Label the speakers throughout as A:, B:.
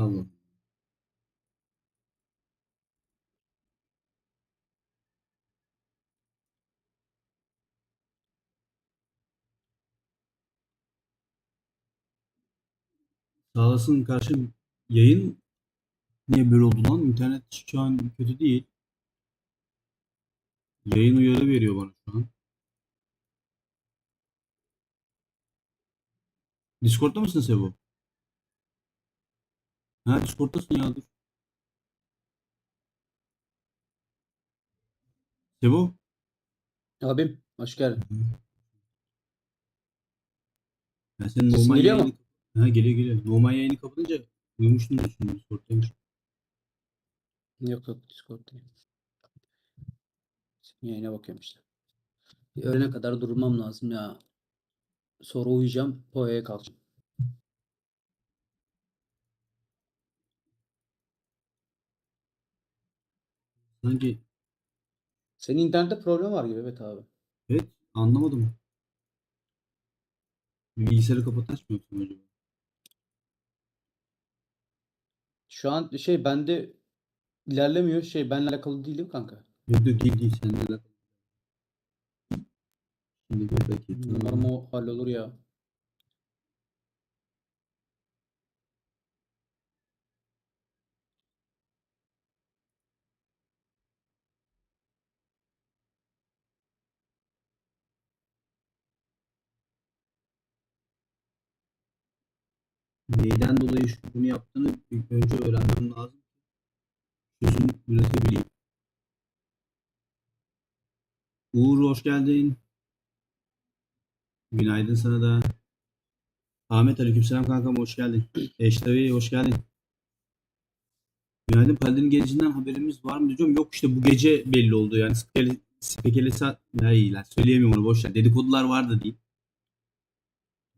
A: Allah. Sağ olasın karşım. Yayın niye böyle oldu lan? İnternet şu an kötü değil. Yayın uyarı veriyor bana şu an. Discord'da mısın Sebo? Ha Discord'dasın ya dur. Sebo?
B: Abim hoş geldin.
A: Ben senin
B: Sesim
A: normal
B: geliyor mu?
A: yayını... Ha geliyor geliyor. Normal yayını kapatınca uyumuştun şimdi Discord'daymış.
B: Yok yok Discord değil. Senin Yayına bakıyorum işte. Bir öğlene kadar durmam lazım ya. Sonra uyuyacağım. Poya'ya kalkacağım.
A: Sanki
B: Senin internette problem var gibi evet abi.
A: evet anlamadım. Bilgisayarı kapat açmıyorsun acaba?
B: Şu an şey bende ilerlemiyor. Şey benimle alakalı değil değil mi kanka?
A: Yok yok değil değil seninle alakalı. Şimdi bir dakika.
B: Umarım o hallolur ya.
A: Neyden dolayı bunu yaptığını ilk önce öğrenmem lazım. Çözüm üretebileyim. Uğur hoş geldin. Günaydın sana da. Ahmet aleykümselam kankam hoş geldin. Eştavi hoş geldin. Günaydın Paldi'nin geleceğinden haberimiz var mı diyeceğim. Yok işte bu gece belli oldu yani. Spekele, spekelesi ya iyiler. Söyleyemiyorum onu boş ver. Dedikodular vardı diyeyim.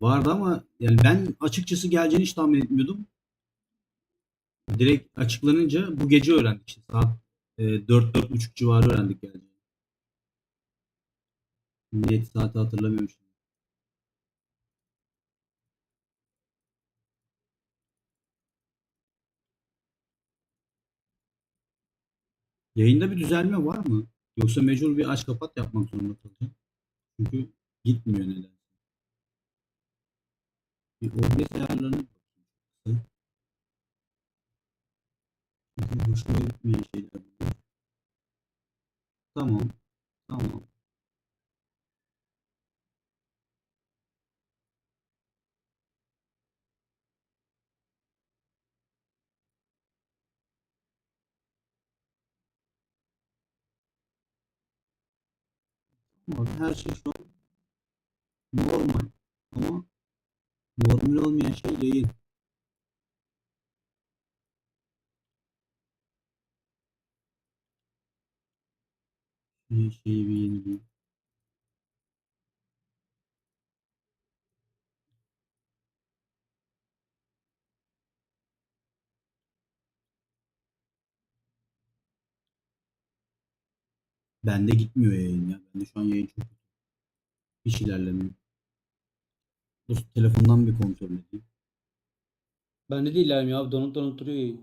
A: Vardı ama yani ben açıkçası geleceğini hiç tahmin etmiyordum. Direkt açıklanınca bu gece öğrendik işte. Saat e, 4-4.30 civarı öğrendik geleceğini. Net saati hatırlamıyorum. Yayında bir düzelme var mı? Yoksa mecbur bir aç kapat yapmak zorunda kalacağım. Çünkü gitmiyor neden. Bir OBS ayarlarına hoşuma gitmeyen şeyler bunlar. Tamam. Tamam. Ama her şey şu an normal. Ama normal olmayan şey yayın. Şuraya şeyi bir yenileyim. Bende gitmiyor yayın ya. Bende şu an yayın çok. Hiç ilerlemiyor. Dur telefondan bir kontrol edeyim.
B: Bende de ilerlemiyor abi. Donup donup duruyor.